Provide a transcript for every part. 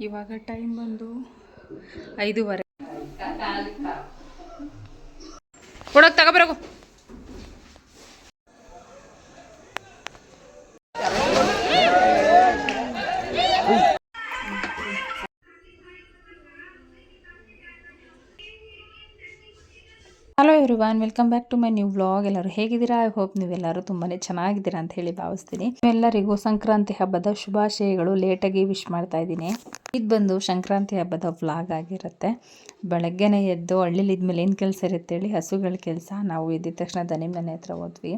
ಇವಾಗ ಟೈಮ್ ಬಂದು ಐದೂವರೆ. ಕೊಡೋಕೆ ತಗೋಬರೋಗು hello everyone welcome back to my new vlog ಎಲ್ಲರೂ ಹೇಗಿದ್ದೀರಾ? ಐ ಹೋಪ್ ನೀವೆಲ್ಲರೂ ತುಂಬಾ ಚೆನ್ನಾಗಿದ್ದೀರಾ ಅಂತ ಹೇಳಿ ಭಾವಿಸ್ತೀನಿ. ಎಲ್ಲರಿಗೂ ಸಂಕ್ರಾಂತಿ ಹಬ್ಬದ ಶುಭಾಶಯಗಳು ಲೇಟಾಗಿ ವಿಶ್ ಮಾಡ್ತಾ ಇದ್ದೀನಿ. ಇದು ಬಂದು ಸಂಕ್ರಾಂತಿ ಹಬ್ಬದ ವ್ಲಾಗ್ ಆಗಿರುತ್ತೆ. ಬೆಳಗ್ಗೆನೇ ಎದ್ದು ಹಳ್ಳಿಲಿ ಇದ್ಮೇಲೆ ಏನು ಕೆಲಸ ಇರುತ್ತೆ ಹೇಳಿ? ಹಸುಗಳ ಕೆಲಸ. ನಾವು ಎದ್ದಿದ ತಕ್ಷಣ ದನಿ ಮನೆ ಹತ್ರ ಹೋದ್ವಿ.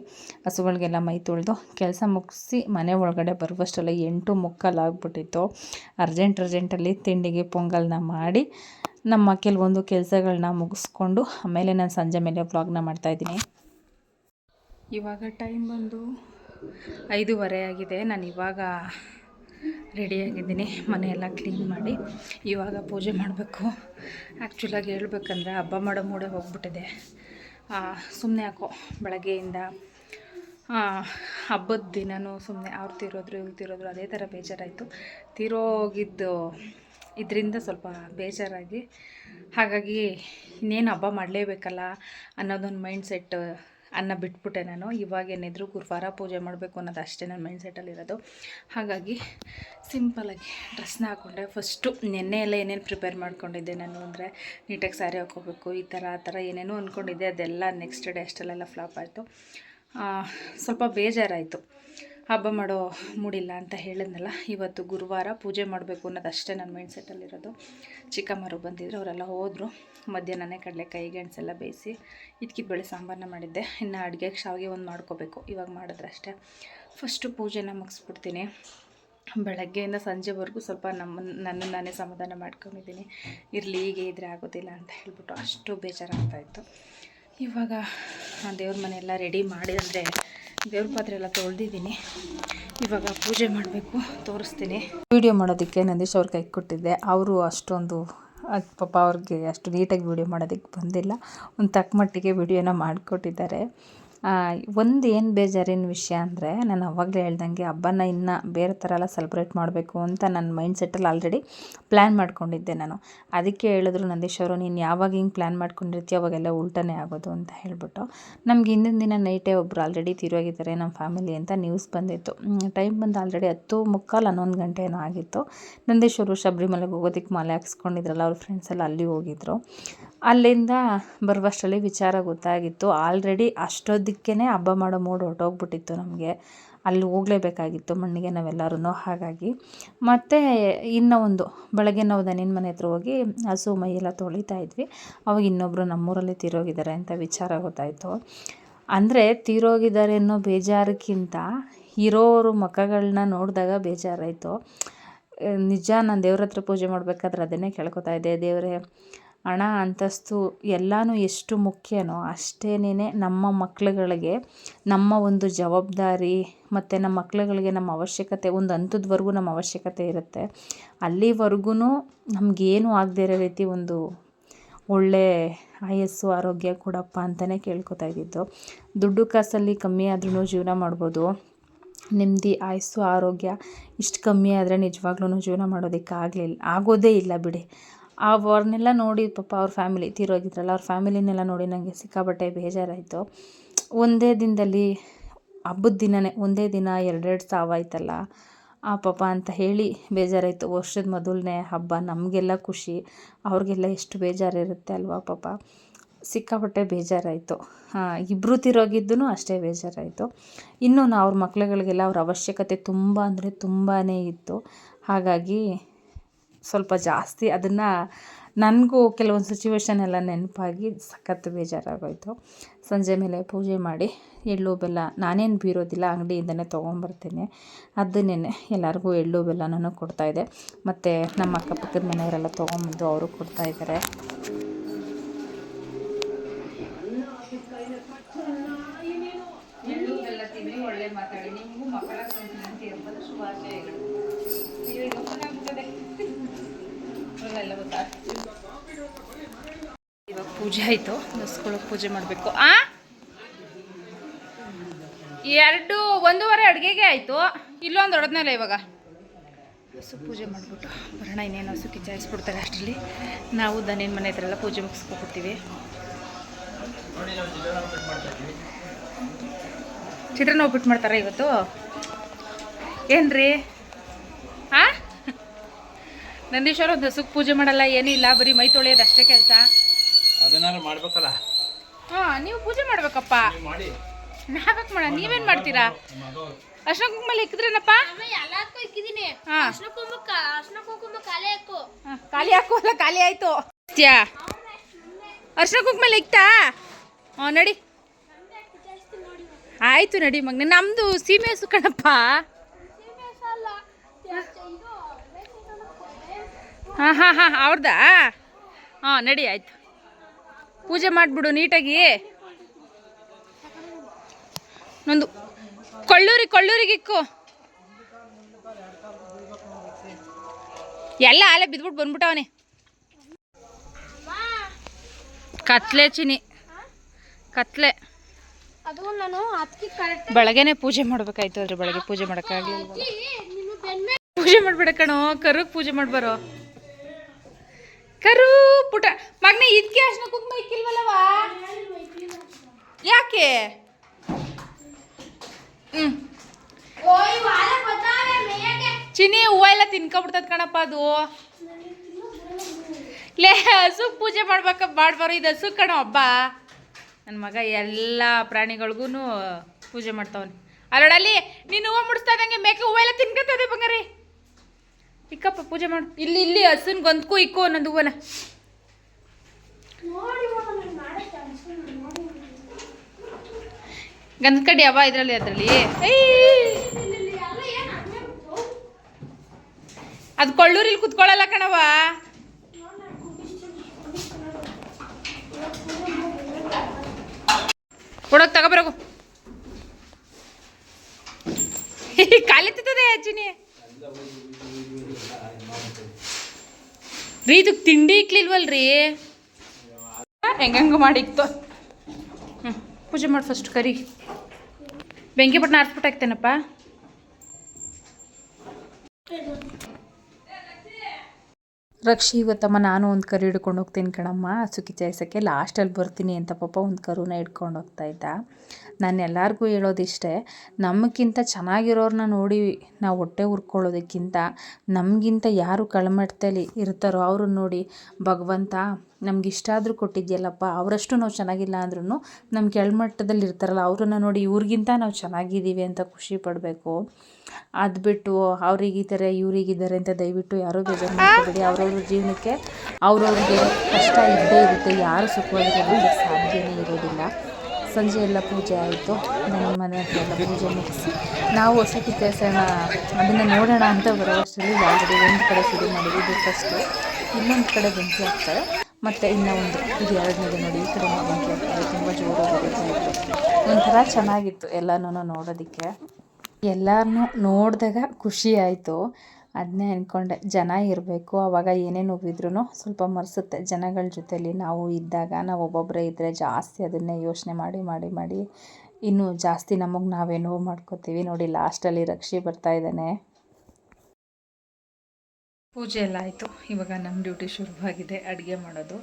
ಹಸುಗಳಿಗೆಲ್ಲ ಮೈ ತೊಳೆದು ಕೆಲಸ ಮುಗಿಸಿ ಮನೆ ಒಳಗಡೆ ಬರುವಷ್ಟೆಲ್ಲ ಎಂಟು ಮುಕ್ಕಾಲು ಆಗ್ಬಿಟ್ಟಿತ್ತು. ಅರ್ಜೆಂಟ್ ಅರ್ಜೆಂಟಲ್ಲಿ ತಿಂಡಿಗೆ, ಪೊಂಗಲ್ನ ಮಾಡಿ ನಮ್ಮ ಕೆಲವೊಂದು ಕೆಲಸಗಳನ್ನ ಮುಗಿಸ್ಕೊಂಡು ಆಮೇಲೆ ನಾನು ಸಂಜೆ ಮೇಲೆ ವ್ಲಾಗ್ನ ಮಾಡ್ತಾಯಿದ್ದೀನಿ ಇವಾಗ ಟೈಮ್ ಬಂದು ಐದೂವರೆ ಆಗಿದೆ. ನಾನು ಇವಾಗ ರೆಡಿಯಾಗಿದ್ದೀನಿ ಮನೆಯೆಲ್ಲ ಕ್ಲೀನ್ ಮಾಡಿ ಇವಾಗ ಪೂಜೆ ಮಾಡಬೇಕು. ಆ್ಯಕ್ಚುಲಾಗಿ ಹೇಳ್ಬೇಕಂದ್ರೆ ಹಬ್ಬ ಮಾಡೋ ಮೂಡೆ ಹೋಗ್ಬಿಟ್ಟಿದೆ. ಸುಮ್ಮನೆ ಯಾಕೋ ಬೆಳಗ್ಗೆಯಿಂದ ಹಬ್ಬದ ದಿನವೂ ಸುಮ್ಮನೆ ಅವ್ರು ತೀರೋದ್ರು, ಇವ್ರು ತೀರೋದ್ರು, ಅದೇ ಥರ ಬೇಜಾರಾಯಿತು. ತೀರೋಗಿದ್ದು ಇದರಿಂದ ಸ್ವಲ್ಪ ಬೇಜಾರಾಗಿ. ಹಾಗಾಗಿ ಇನ್ನೇನು ಹಬ್ಬ ಮಾಡಲೇಬೇಕಲ್ಲ ಅನ್ನೋದೊಂದು ಮೈಂಡ್ ಸೆಟ್ ಅನ್ನ ಬಿಟ್ಬಿಟ್ಟೆ ನಾನು. ಇವಾಗ ಏನಿದ್ರು ಗುರುವಾರ ಪೂಜೆ ಮಾಡಬೇಕು ಅನ್ನೋದು ಅಷ್ಟೇ ನನ್ನ ಮೈಂಡ್ ಸೆಟ್ಟಲ್ಲಿರೋದು ಹಾಗಾಗಿ ಸಿಂಪಲಾಗಿ ಡ್ರೆಸ್ನ ಹಾಕ್ಕೊಂಡೆ ಫಸ್ಟು ನೆನ್ನೆ ಎಲ್ಲ ಏನೇನು ಪ್ರಿಪೇರ್ ಮಾಡ್ಕೊಂಡಿದ್ದೆ ನಾನು ಅಂದರೆ ನೀಟಾಗಿ ಸ್ಯಾರಿ ಹಾಕ್ಕೋಬೇಕು, ಈ ಥರ ಆ ಥರ ಏನೇನೋ ಅಂದ್ಕೊಂಡಿದ್ದೆ ಅದೆಲ್ಲ ನೆಕ್ಸ್ಟ್ ಡೇ ಅಷ್ಟಲ್ಲೆಲ್ಲ ಫ್ಲಾಪ್ ಆಯಿತು. ಸ್ವಲ್ಪ ಬೇಜಾರಾಯಿತು. ಹಬ್ಬ ಮಾಡೋ ಮೂಡಿಲ್ಲ ಅಂತ ಹೇಳಿದ್ನಲ್ಲ, ಇವತ್ತು ಗುರುವಾರ ಪೂಜೆ ಮಾಡಬೇಕು ಅನ್ನೋದು ಅಷ್ಟೇ ನನ್ನ ಮೈಂಡ್ ಸೆಟ್ಟಲ್ಲಿರೋದು ಚಿಕ್ಕಮ್ಮರು ಬಂದಿದ್ರು, ಅವರೆಲ್ಲ ಹೋದರು. ಮಧ್ಯಾಹ್ನನೇ ಕಡಲೆಕಾಯಿ, ಗೆಣಸೆಲ್ಲ ಬೇಯಿಸಿ ಇದ್ಕಿದ ಬೆಳೆ ಸಾಂಬಾರನ್ನ ಮಾಡಿದ್ದೆ. ಇನ್ನು ಅಡುಗೆಗೆ ಶಾವಿಗೆ ಒಂದು ಮಾಡ್ಕೋಬೇಕು, ಇವಾಗ ಮಾಡಿದ್ರೆ ಅಷ್ಟೇ. ಫಸ್ಟು ಪೂಜೆನ ಮುಗಿಸ್ಬಿಡ್ತೀನಿ. ಬೆಳಗ್ಗೆಯಿಂದ ಸಂಜೆವರೆಗೂ ಸ್ವಲ್ಪ ನಮ್ಮ ನನ್ನ ನಾನೇ ಸಮಾಧಾನ ಮಾಡ್ಕೊಂಡಿದ್ದೀನಿ. ಇರಲಿ, ಹೀಗೆ ಇದ್ರೆ ಆಗೋದಿಲ್ಲ ಅಂತ ಹೇಳ್ಬಿಟ್ಟು ಅಷ್ಟು ಬೇಜಾರಾಗ್ತಾಯಿತ್ತು ಇವಾಗ ದೇವ್ರ ಮನೆಯೆಲ್ಲ ರೆಡಿ ಮಾಡಿದ್ರೆ ದೇವ್ರ ಪಾತ್ರೆ ಎಲ್ಲ ತೊಳೆದಿದ್ದೀನಿ. ಇವಾಗ ಪೂಜೆ ಮಾಡಬೇಕು, ತೋರಿಸ್ತೀನಿ. ವಿಡಿಯೋ ಮಾಡೋದಕ್ಕೆ ನಂದೀಶ್ ಅವ್ರ ಕೈ ಕೊಟ್ಟಿದ್ದೆ. ಅವರು ಅಷ್ಟೊಂದು ಪಾಪ ಅವ್ರಿಗೆ ಅಷ್ಟು ನೀಟಾಗಿ ವೀಡಿಯೋ ಮಾಡೋದಕ್ಕೆ ಬಂದಿಲ್ಲ. ಒಂದು ತಕ್ಕ ಮಟ್ಟಿಗೆ ವಿಡಿಯೋನ ಮಾಡಿಕೊಟ್ಟಿದ್ದಾರೆ. ಒಂದು ಏನು ಬೇಜಾರಿನ ವಿಷಯ ಅಂದರೆ ನಾನು ಅವಾಗಲೇ ಹೇಳ್ದಂಗೆ ಹಬ್ಬನ ಇನ್ನು ಬೇರೆ ಥರ ಎಲ್ಲ ಸೆಲೆಬ್ರೇಟ್ ಮಾಡಬೇಕು ಅಂತ ನನ್ನ ಮೈಂಡ್ ಸೆಟ್ಟಲ್ಲಿ ಆಲ್ರೆಡಿ ಪ್ಲ್ಯಾನ್ ಮಾಡ್ಕೊಂಡಿದ್ದೆ ನಾನು. ಅದಕ್ಕೆ ಹೇಳಿದ್ರು ನಂದೀಶ್ ಅವರು, ನೀನು ಯಾವಾಗ ಹಿಂಗೆ ಪ್ಲ್ಯಾನ್ ಮಾಡ್ಕೊಂಡಿರ್ತೀಯ ಅವಾಗೆಲ್ಲ ಉಲ್ಟನೇ ಆಗೋದು ಅಂತ ಹೇಳ್ಬಿಟ್ಟು. ನಮ್ಗೆ ಹಿಂದಿನ ದಿನ ನೈಟೇ ಒಬ್ಬರು ಆಲ್ರೆಡಿ ತೀರೋಗಿದ್ದಾರೆ ನಮ್ಮ ಫ್ಯಾಮಿಲಿ ಅಂತ ನ್ಯೂಸ್ ಬಂದಿತ್ತು. ಟೈಮ್ ಬಂದು ಆಲ್ರೆಡಿ ಹತ್ತು ಮುಕ್ಕಾಲು ಹನ್ನೊಂದು ಗಂಟೆ ಏನೋ ಆಗಿತ್ತು. ನಂದೀಶ್ ಅವರು ಶಬರಿಮಲೆಗೆ ಹೋಗೋದಕ್ಕೆ ಮಾಲೆ ಹಾಕ್ಸ್ಕೊಂಡಿದ್ರಲ್ಲ, ಅವ್ರ ಫ್ರೆಂಡ್ಸ್ ಎಲ್ಲ ಅಲ್ಲಿ ಹೋಗಿದ್ರು. ಅಲ್ಲಿಂದ ಬರುವಷ್ಟರಲ್ಲಿ ವಿಚಾರ ಗೊತ್ತಾಗಿತ್ತು. ಆಲ್ರೆಡಿ ಅಷ್ಟೊತ್ತಿಗೆ ಹಬ್ಬ ಮಾಡೋ ಮೂಡ್ ಹೊರ್ಟೋಗ್ಬಿಟ್ಟಿತ್ತು ನಮಗೆ. ಅಲ್ಲಿ ಹೋಗಲೇಬೇಕಾಗಿತ್ತು ಮಣ್ಣಿಗೆ ನಾವೆಲ್ಲರೂ ಹಾಗಾಗಿ. ಮತ್ತು ಇನ್ನೂ ಒಂದು ಬೆಳಗ್ಗೆ ನಾವು ದನಿನ ಮನೆ ಹತ್ರ ಹೋಗಿ ಹಸು ಮೈಯೆಲ್ಲ ತೊಳಿತಾ ಇದ್ವಿ. ಅವಾಗ ಇನ್ನೊಬ್ಬರು ನಮ್ಮೂರಲ್ಲಿ ತೀರೋಗಿದ್ದಾರೆ ಅಂತ ವಿಚಾರ ಗೊತ್ತಾಯಿತು. ಅಂದರೆ ತೀರೋಗಿದ್ದಾರೆ ಅನ್ನೋ ಬೇಜಾರಕ್ಕಿಂತ ಇರೋರು ಮುಖಗಳನ್ನ ನೋಡಿದಾಗ ಬೇಜಾರಾಯಿತು. ನಿಜ ನಾನು ದೇವ್ರ ಹತ್ರ ಪೂಜೆ ಮಾಡಬೇಕಾದ್ರೆ ಅದನ್ನೇ ಕೇಳ್ಕೊತಾ ಇದ್ದೆ. ದೇವರೇ ಹಣ ಅಂತಸ್ತು ಎಲ್ಲನೂ ಎಷ್ಟು ಮುಖ್ಯನೋ ಅಷ್ಟೇನೇ ನಮ್ಮ ಮಕ್ಳುಗಳಿಗೆ ನಮ್ಮ ಒಂದು ಜವಾಬ್ದಾರಿ ಮತ್ತು ನಮ್ಮ ಮಕ್ಳುಗಳಿಗೆ ನಮ್ಮ ಅವಶ್ಯಕತೆ, ಒಂದು ಹಂತದವರೆಗೂ ನಮ್ಮ ಅವಶ್ಯಕತೆ ಇರುತ್ತೆ. ಅಲ್ಲಿವರೆಗೂ ನಮಗೇನು ಆಗದೇ ಇರೋ ರೀತಿ ಒಂದು ಒಳ್ಳೆ ಆಯಸ್ಸು, ಆರೋಗ್ಯ ಕೊಡಪ್ಪ ಅಂತಲೇ ಕೇಳ್ಕೊತಾ ಇದ್ದಿದ್ದು. ದುಡ್ಡು ಕಾಸಲ್ಲಿ ಕಮ್ಮಿ ಆದ್ರೂ ಜೀವನ ಮಾಡ್ಬೋದು. ನೆಮ್ಮದಿ, ಆಯಸ್ಸು, ಆರೋಗ್ಯ ಇಷ್ಟು ಕಮ್ಮಿ ಆದರೆ ನಿಜವಾಗ್ಲೂ ಜೀವನ ಮಾಡೋದಕ್ಕೆ ಆಗಲಿಲ್ಲ ಆಗೋದೇ ಇಲ್ಲ ಬಿಡಿ. ಅವ್ರನ್ನೆಲ್ಲ ನೋಡಿ ಪಾಪ ಅವ್ರ ಫ್ಯಾಮಿಲಿ ತೀರೋಗಿದ್ರಲ್ಲ ಅವ್ರ ಫ್ಯಾಮಿಲಿನೆಲ್ಲ ನೋಡಿ ನನಗೆ ಸಿಕ್ಕಾಪಟ್ಟೆ ಬೇಜಾರಾಯಿತು. ಒಂದೇ ದಿನದಲ್ಲಿ ಹಬ್ಬದ ದಿನವೇ ಒಂದೇ ದಿನ ಎರಡೆರಡು ಸಾವಾಯ್ತಲ್ಲ ಆ ಪಾಪ ಅಂತ ಹೇಳಿ ಬೇಜಾರಾಯಿತು. ವರ್ಷದ ಮೊದಲನೇ ಹಬ್ಬ, ನಮಗೆಲ್ಲ ಖುಷಿ. ಅವ್ರಿಗೆಲ್ಲ ಎಷ್ಟು ಬೇಜಾರಿರುತ್ತೆ ಅಲ್ವಾ ಪಾಪ. ಸಿಕ್ಕಾಪಟ್ಟೆ ಬೇಜಾರಾಯಿತು. ಇಬ್ಬರು ತಿರೋಗಿದ್ದೂ ಅಷ್ಟೇ ಬೇಜಾರಾಯಿತು. ಇನ್ನೂ ಅವ್ರ ಮಕ್ಳುಗಳಿಗೆಲ್ಲ ಅವ್ರ ಅವಶ್ಯಕತೆ ತುಂಬ ಅಂದರೆ ತುಂಬಾ ಇತ್ತು. ಹಾಗಾಗಿ ಸ್ವಲ್ಪ ಜಾಸ್ತಿ ಅದನ್ನು ನನಗೂ ಕೆಲವೊಂದು ಸಿಚುವೇಶನ್ ಎಲ್ಲ ನೆನಪಾಗಿ ಸಖತ್ತು ಬೇಜಾರಾಗೋಯಿತು. ಸಂಜೆ ಮೇಲೆ ಪೂಜೆ ಮಾಡಿ ಎಳ್ಳು, ಬೆಲ್ಲ ನಾನೇನು ಬೀರೋದಿಲ್ಲ, ಅಂಗಡಿಯಿಂದನೇ ತೊಗೊಂಬರ್ತೀನಿ. ಅದನ್ನೇ ಎಲ್ಲರಿಗೂ ಎಳ್ಳು, ಬೆಲ್ಲನೂ ಕೊಡ್ತಾಯಿದ್ದೆ ಮತ್ತು ನಮ್ಮ ಅಕ್ಕಪಕ್ಕದ ಮನೆಯವರೆಲ್ಲ ತೊಗೊಂಬಂದು ಅವರು ಕೊಡ್ತಾಯಿದ್ದಾರೆ ಒಳ್ಳೆ ಮಾತಾಡಿ. ನಿಮಗೂ ಮಕ್ಕಳ ಶುಭಾಶಯಗಳು. ಇವಾಗ ಪೂಜೆ ಆಯಿತು, ನಸ್ಕೊಳಕ್ ಪೂಜೆ ಮಾಡಬೇಕು. ಆ? ಎರಡು, ಒಂದೂವರೆ ಅಡುಗೆಗೆ ಆಯಿತು. ಇಲ್ಲೊಂದು ಹೊಡೆದ್ನಲ್ಲ ಇವಾಗ. ಹಸು ಪೂಜೆ ಮಾಡಿಬಿಟ್ಟು ಬರೋಣ, ಇನ್ನೇನು ಹಸು ಕಿಚ್ಚಾಯಿಸ್ಬಿಡ್ತಾರೆ ಅಷ್ಟರಲ್ಲಿ. ನಾವು ದನೇನು ಮನೆ ಹತ್ರ ಎಲ್ಲ ಪೂಜೆ ಮುಗಿಸ್ಕೊಬಿಡ್ತೀವಿ. ಚಿತ್ರಾನ್ನ ಬಿಟ್ಟು ಮಾಡ್ತಾರೆ ಇವತ್ತು? ಏನ್ರಿ? ಆ? ನಂದೀಶ್ವರ ಒಂದು ಹಸುಕ್ ಪೂಜೆ ಮಾಡಲ್ಲ ಏನಿಲ್ಲ ಬರೀ ಮೈ ತೊಳೆಯೋದು ಅಷ್ಟೇ ಕೆಲಸ. ಅದನ್ನಾರು ಮಾಡ್ಬೇಕಲ್ಲ? ಹಾಂ ನೀವು ಪೂಜೆ ಮಾಡ್ಬೇಕಪ್ಪ. ನೀವು ಮಾಡಿ. ನಾವ್ಯಾಕೆ ಮಾಡ ನೀವೇನು ಮಾಡ್ತೀರಾ? ಅರ್ಶನ ಕುಂಕುಮಲ್ಲಿ ಇಕ್ಕಿದ್ರೇನಪ್ಪ ಎಲ್ಲದಕ್ಕೂ ಇಕ್ಕಿದೀನಿ ಹಾಂ. ಅರ್ಶನ ಕುಂಕುಮ ಅರ್ಶನ ಕುಂಕುಮ ಖಾಲಿ ಹಾಕು ಖಾಲಿ ಅಲ್ಲ ಖಾಲಿ ಆಯ್ತು. ತ್ಯಾ ಅರ್ಶನ ಕುಂಕುಮಲ್ಲಿ ಇಕ್ತಾ ಹಾಂ ನಡಿ. ಆಯ್ತು ನಡಿ ಮಗ್ನೆ. ನಮ್ದು ಸೀಮೆ ಹಸು ಕಣಪ್ಪ. ಹಾಂ ಹಾಂ ಹಾಂ ಅವ್ರದ್ದಾ ಹಾಂ ನಡಿ ಆಯ್ತು. ಪೂಜೆ ಮಾಡಿಬಿಡು ನೀಟಾಗಿ. ನಂದು ಕೊಳ್ಳೂರಿ ಕೊಳ್ಳೂರಿಗೆ ಇಕ್ಕು. ಎಲ್ಲ ಅಲ್ಲೇ ಬಿದ್ಬಿಟ್ಟು ಬಂದ್ಬಿಟ್ಟವನೆ ಕತ್ಲೆ ಚಿನಿ ಕತ್ಲೆ. ಬೆಳಗ್ಗೆನೆ ಪೂಜೆ ಮಾಡ್ಬೇಕಾಯ್ತು ಅದ್ರ ಬೆಳಗ್ಗೆ ಪೂಜೆ ಮಾಡೋಕ್ಕಾಗಲಿಲ್ಲ ಪೂಜೆ ಮಾಡ್ಬೇಡ ಕಣೋ ಕರುಗ್ ಪೂಜೆ ಮಾಡ್ಬಾರೋ? ಕರು ಪುಟ ಮಗನೇ ಇದಕ್ಕೆ ಅರ್ಶನ ಕುಂಕುಮ ಇಕ್ಕಿಲ್ವಲ್ಲವಾ ಯಾಕೆ? ಹ್ಞೂ ಚಿನಿ ಹೂವ ಎಲ್ಲ ತಿನ್ಕೊಬಿಡ್ತದ ಕಣಪ್ಪ ಅದು. ಲೇ ಹಸು ಪೂಜೆ ಮಾಡ್ಬೇಕ ಮಾಡ್ಬಾರೋ ಇದು ಹಸು ಕಣೋ ಹಬ್ಬ. ನನ್ನ ಮಗ ಎಲ್ಲ ಪ್ರಾಣಿಗಳಿಗೂ ಪೂಜೆ ಮಾಡ್ತಾವನೆ. ಅಲ್ಲೋಡಲ್ಲಿ, ನೀನು ಹೂವು ಮುಡಿಸ್ತಾ ಇದ್ದಂಗೆ ಮೇಕೆ ಹೂವು ಎಲ್ಲ ತಿನ್ಕೊತದೆ ಬಂಗಾರಿ. ಇಕ್ಕಪ್ಪ ಪೂಜೆ ಮಾಡು. ಇಲ್ಲಿ ಇಲ್ಲಿ ಹಸುನ್ ಗೊಂದ್ಕು ಇಕ್ಕು ಅನ್ನೋದು ಹೂವನ. ಗಂಧದ ಕಡ್ಡಿ ಯಾವ ಇದರಲ್ಲಿ ಅದರಲ್ಲಿ? ಅದು ಕೊಳ್ಳೂರಿಲಿ ಕುತ್ಕೊಳ್ಳಲ್ಲ ಕಣವ ಕೊಡೋಕ್ ತಗೋಬರಗು ಖಾಲಿ ತಿತ್ತದೆ ಅಜ್ಜಿನಿ. ರೀ ಇದಕ್ಕೆ ತಿಂಡಿ ಇಕ್ಲಿಲ್ವಲ್ರಿ? ಹೆಂಗಂಗೆ ಮಾಡಿಕ್ತು ಹ್ಞೂ ಪೂಜೆ ಮಾಡಿ ಫಸ್ಟ್ ಕರಿ. ಬೆಂಕಿ ಪಟ್ಟಣ ಆರಿಸ್ಬಿಟ್ಟು ಹಾಕ್ತೇನಪ್ಪ? ರಕ್ಷಿ ಇವತ್ತಮ್ಮ ನಾನು ಒಂದು ಕರು ಹಿಡ್ಕೊಂಡು ಹೋಗ್ತೀನಿ ಕಣಮ್ಮ. ಸುಖಿ ಚಾಯ್ಸೋಕ್ಕೆ ಲಾಸ್ಟಲ್ಲಿ ಬರ್ತೀನಿ ಅಂತ ಪಾಪ ಒಂದು ಕರುನ ಹಿಡ್ಕೊಂಡು ಹೋಗ್ತಾ ಇದ್ದ. ನಾನು ಎಲ್ಲರಿಗೂ ಹೇಳೋದಿಷ್ಟೇ, ನಮಗಿಂತ ಚೆನ್ನಾಗಿರೋರನ್ನ ನೋಡಿ ನಾವು ಹೊಟ್ಟೆ ಹುರ್ಕೊಳ್ಳೋದಕ್ಕಿಂತ ನಮಗಿಂತ ಯಾರು ಕಳಮಟ್ಟದಲ್ಲಿ ಇರ್ತಾರೋ ಅವ್ರನ್ನ ನೋಡಿ ಭಗವಂತ ನಮ್ಗೆ ಇಷ್ಟ ಆದರೂ ಕೊಟ್ಟಿದ್ಯಲ್ಲಪ್ಪ, ಅವರಷ್ಟು ನಾವು ಚೆನ್ನಾಗಿಲ್ಲ ಅಂದ್ರೂ ನಮ್ಮ ಕೆಳಮಟ್ಟದಲ್ಲಿ ಇರ್ತಾರಲ್ಲ, ಅವ್ರನ್ನ ನೋಡಿ ಇವ್ರಿಗಿಂತ ನಾವು ಚೆನ್ನಾಗಿದ್ದೀವಿ ಅಂತ ಖುಷಿ ಪಡಬೇಕು. ಅದು ಬಿಟ್ಟು ಅವ್ರಿಗಿದ್ದಾರೆ ಇವ್ರಿಗಿದ್ದಾರೆ ಅಂತ ದಯವಿಟ್ಟು ಯಾರೂ ಬೇಜಾರು ಮಾಡ್ಕೋಬೇಡಿ. ಅವ್ರವ್ರ ಜೀವನಕ್ಕೆ ಅವ್ರವ್ರಿಗೆ ಕಷ್ಟ ಇದ್ದೇ ಇರುತ್ತೆ, ಯಾರು ಸುಖವಾಗಿರೋದು ಸಾಧ್ಯನೇ ಇರೋದಿಲ್ಲ. ಸಂಜೆ ಎಲ್ಲ ಪೂಜೆ ಆಯಿತು, ನಮ್ಮ ಮನೆ ಹತ್ರ ಎಲ್ಲ ಪೂಜೆ ಮುಗಿಸಿ ನಾವು ಹೊಸ ಕೆಲಸನ ಅದನ್ನು ನೋಡೋಣ ಅಂತ ಬರೋ ಅಷ್ಟರಲ್ಲಿ ಒಂದು ಕಡೆ ಶುರು ಮಾಡಿದ್ವಿ ಫಸ್ಟು ಇನ್ನೊಂದು ಕಡೆ ಬೆಂಕಿ ಹಾಕ್ತಾರೆ ಮತ್ತು ಇನ್ನೂ ಒಂದು ಇದು ಎರಡನೇದು ನೋಡಿ, ಈ ಕಡೆ ಬೆಂಕಿ ಹಾಕ್ತಾರೆ ತುಂಬ ಜೋರಾಗಿ ಬರೀತಾ ಇತ್ತು ಒಂಥರ ಚೆನ್ನಾಗಿತ್ತು ಎಲ್ಲನೂ ನೋಡೋದಕ್ಕೆ. ಎಲ್ಲರನ್ನೂ ನೋಡಿದಾಗ ಖುಷಿ ಆಯಿತು. ಅದನ್ನೇ ಅಂದ್ಕೊಂಡೆ ಜನ ಇರಬೇಕು ಆವಾಗ ಏನೇನು ನೋವಿದ್ರೂ ಸ್ವಲ್ಪ ಮರೆಸುತ್ತೆ. ಜನಗಳ ಜೊತೆಯಲ್ಲಿ ನಾವು ಇದ್ದಾಗ, ನಾವು ಒಬ್ಬೊಬ್ಬರೇ ಇದ್ದರೆ ಜಾಸ್ತಿ ಅದನ್ನೇ ಯೋಚನೆ ಮಾಡಿ ಮಾಡಿ ಮಾಡಿ. ಇನ್ನೂ ಜಾಸ್ತಿ ನಮಗೆ ನಾವೇನೋ ನೋವು ಮಾಡ್ಕೋತೀವಿ. ನೋಡಿ ಲಾಸ್ಟಲ್ಲಿ ರಕ್ಷಿ ಬರ್ತಾ ಇದ್ದಾನೆ. ಪೂಜೆ ಎಲ್ಲ ಆಯಿತು. ಇವಾಗ ನಮ್ಮ ಡ್ಯೂಟಿ ಶುರುವಾಗಿದೆ ಅಡುಗೆ ಮಾಡೋದು.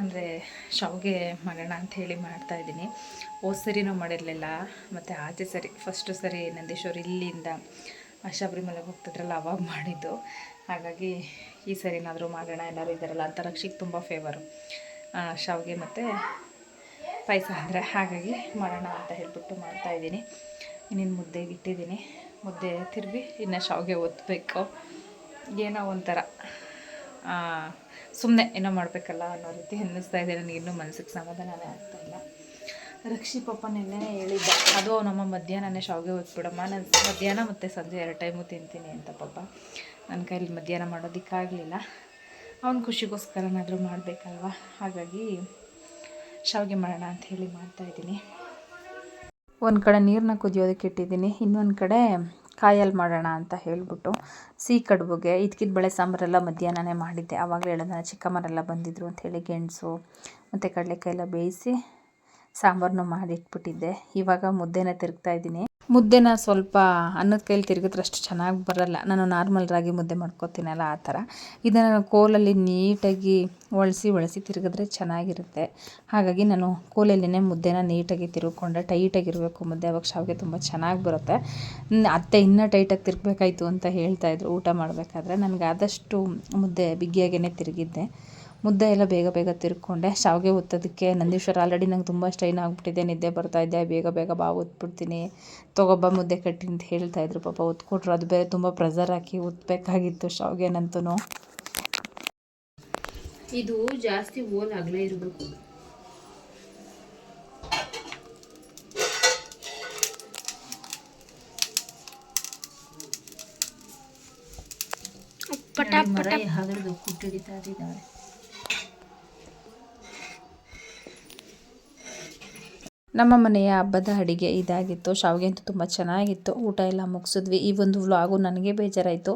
ಅಂದರೆ ಶಾವಿಗೆ ಮಾಡೋಣ ಅಂಥೇಳಿ ಮಾಡ್ತಾಯಿದ್ದೀನಿ ಹೋದ ಸರಿನೂ ಮಾಡಿರಲಿಲ್ಲ. ಮತ್ತು ಆಚೆ ಸರಿ ಫಸ್ಟು ಸರಿ ನಂದೀಶ್ವರ್ ಇಲ್ಲಿಂದ ಶಬರಿಮಲೆಗೆ ಹೋಗ್ತಿದ್ರಲ್ಲ, ಅವಾಗ ಮಾಡಿದ್ದು. ಹಾಗಾಗಿ ಈ ಸರಿನಾದರೂ ಮಾಡೋಣ, ಎಲ್ಲರೂ ಇದ್ದಾರಲ್ಲ ಅಂತ ರಕ್ಷಿಗೆ ತುಂಬ ಫೇವರು ಶಾವಿಗೆ ಮತ್ತು ಪಾಯಸ ಅಂದರೆ ಹಾಗಾಗಿ ಮಾಡೋಣ ಅಂತ ಹೇಳ್ಬಿಟ್ಟು ಮಾಡ್ತಾಯಿದ್ದೀನಿ ಇನ್ನೇನು ಮುದ್ದೆಗೆ ಇಟ್ಟಿದ್ದೀನಿ. ಮುದ್ದೆ ತಿರುಗಿ ಇನ್ನು ಶಾವಿಗೆ ಒತ್ತಬೇಕು ಏನೋ ಒಂಥರ ಸುಮ್ಮನೆ ಏನೋ ಮಾಡಬೇಕಲ್ಲ ಅನ್ನೋ ರೀತಿ ಅನ್ನಿಸ್ತಾ ಇದೆ. ನನಗೆ ಇನ್ನೂ ಮನಸ್ಸಿಗೆ ಸಮಾಧಾನನೇ ಆಗ್ತಾಯಿಲ್ಲ ರಕ್ಷಿ ಪಾಪ ನಿನ್ನೆ ಹೇಳಿದ್ದ, ಅದು ನಮ್ಮ ಮಧ್ಯಾಹ್ನನೇ ಶಾವಿಗೆ ಹೋಗ್ಬಿಡಮ್ಮ. ನಾನು ಮಧ್ಯಾಹ್ನ ಮತ್ತು ಸಂಜೆ ಎರಡು ಟೈಮು ತಿಂತೀನಿ ಅಂತ ಪಾಪ ನನ್ನ ಕೈಲಿ ಮಧ್ಯಾಹ್ನ ಮಾಡೋದಕ್ಕಾಗಲಿಲ್ಲ. ಅವನ ಖುಷಿಗೋಸ್ಕರನಾದರೂ ಮಾಡಬೇಕಲ್ವ? ಹಾಗಾಗಿ ಶಾವಿಗೆ ಮಾಡೋಣ ಅಂತ ಹೇಳಿ ಮಾಡ್ತಾಯಿದ್ದೀನಿ ಒಂದು ಕಡೆ ನೀರನ್ನ ಕುದಿಯೋದಕ್ಕೆ ಇಟ್ಟಿದ್ದೀನಿ, ಇನ್ನೊಂದು ಕಡೆ ಕಾಯಲ್ಲಿ ಮಾಡೋಣ ಅಂತ ಹೇಳಿಬಿಟ್ಟು ಸಿಹಿ ಕಡುಬುಗೆ, ಇದ್ಕಿದ ಬೇಳೆ ಸಾಂಬಾರೆಲ್ಲ ಮಧ್ಯಾಹ್ನನೇ ಮಾಡಿದ್ದೆ. ಆವಾಗಲೇ ಹೇಳಿದ ಚಿಕ್ಕಮ್ಮರೆಲ್ಲ ಬಂದಿದ್ದರು ಅಂಥೇಳಿ ಗೆಣಸು ಮತ್ತು ಕಡಲೆಕಾಯಿ ಎಲ್ಲ ಬೇಯಿಸಿ ಸಾಂಬಾರನ್ನು ಮಾಡಿಟ್ಬಿಟ್ಟಿದ್ದೆ. ಇವಾಗ ಮುದ್ದೆನ ತಿರುಗ್ತಾ ಇದ್ದೀನಿ. ಮುದ್ದೆನ ಸ್ವಲ್ಪ ಅನ್ನದ ಕೈಲಿ ತಿರುಗಿದ್ರೆ ಅಷ್ಟು ಚೆನ್ನಾಗಿ ಬರಲ್ಲ. ನಾನು ನಾರ್ಮಲ್ ರಾಗಿ ಮುದ್ದೆ ಮಾಡ್ಕೊತೀನಲ್ಲ ಆ ಥರ. ಇದನ್ನು ಕೋಲಲ್ಲಿ ನೀಟಾಗಿ ಒಳಸಿ ಒಳಸಿ ತಿರುಗಿದ್ರೆ ಚೆನ್ನಾಗಿರುತ್ತೆ. ಹಾಗಾಗಿ ನಾನು ಕೋಲಲ್ಲಿನೇ ಮುದ್ದೆನ ನೀಟಾಗಿ ತಿರುಗಿಕೊಂಡೆ. ಟೈಟಾಗಿರಬೇಕು ಮುದ್ದೆ, ಅವಾಗ ಶಾವಿಗೆ ತುಂಬ ಚೆನ್ನಾಗಿ ಬರುತ್ತೆ. ಅತ್ತೆ ಇನ್ನೂ ಟೈಟಾಗಿ ತಿರುಗಬೇಕಾಯ್ತು ಅಂತ ಹೇಳ್ತಾಯಿದ್ರು ಊಟ ಮಾಡಬೇಕಾದ್ರೆ. ನನಗೆ ಆದಷ್ಟು ಮುದ್ದೆ ಬಿಗಿಯಾಗೇ ತಿರುಗಿದ್ದೆ. ಮುದ್ದೆ ಎಲ್ಲ ಬೇಗ ಬೇಗ ತಿರ್ಕೊಂಡೆ. ಶಾವಿಗೆ ಒತ್ತೋದಕ್ಕೆ ನಂದೀಶ್ವರ ಆಲ್ರೆಡಿ ನಂಗೆ ತುಂಬ ಸ್ಟ್ರೈನ್ ಆಗಿಬಿಟ್ಟಿದೆ. ನಿದ್ದೆ ಬರ್ತಾ ಇದ್ದೆ ಬೇಗ ಬೇಗ ಬಾ ಒತ್ಬಿಡ್ತೀನಿ ತೊಗೊಬ್ಬ ಮುದ್ದೆ ಕಟ್ಟಿ ಅಂತ ಹೇಳ್ತಾಯಿದ್ರು ಪಾಪ ಒತ್ಕೊಟ್ರು ಅದು ಬೇರೆ ತುಂಬ ಪ್ರೆಸರ್ ಹಾಕಿ ಒತ್ತಬೇಕಾಗಿತ್ತು ಶಾವಿಗೆನಂತೂ ಇದು ಜಾಸ್ತಿ ಓಲ್ ಆಗಲೇ ಇರಬೇಕು. ಪಟಾ ಪಟಾ ಹಾಗೆ ಕುಟ್ಟಿಡಿತಾ ಇದ್ದಾವೆ ನಮ್ಮ ಮನೆಯ ಹಬ್ಬದ ಅಡುಗೆ ಇದಾಗಿತ್ತು. ಶಾವಿಗೆ ಅಂತೂ ತುಂಬ ಚೆನ್ನಾಗಿತ್ತು. ಊಟ ಎಲ್ಲ ಮುಗಿಸಿದ್ವಿ. ಈ ಒಂದು ವ್ಲಾಗು ನನಗೆ ಬೇಜಾರಾಯಿತು.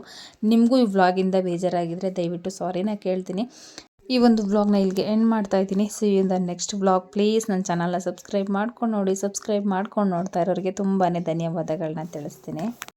ನಿಮಗೂ ಈ ವ್ಲಾಗಿಂದ ಬೇಜಾರಾಗಿದ್ದರೆ ದಯವಿಟ್ಟು ಸಾರಿನ ಕೇಳ್ತೀನಿ. ಈ ಒಂದು ವ್ಲಾಗ್ನ ಇಲ್ಲಿಗೆ ಎಂಡ್ ಮಾಡ್ತಾ ಇದ್ದೀನಿ. See in the next vlog please ನನ್ನ ಚಾನಲ್ನ ಸಬ್ಸ್ಕ್ರೈಬ್ ಮಾಡ್ಕೊಂಡು ನೋಡಿ. ಸಬ್ಸ್ಕ್ರೈಬ್ ಮಾಡ್ಕೊಂಡು ನೋಡ್ತಾ ಇರೋರಿಗೆ ತುಂಬಾ ಧನ್ಯವಾದಗಳನ್ನ ತಿಳಿಸ್ತೀನಿ.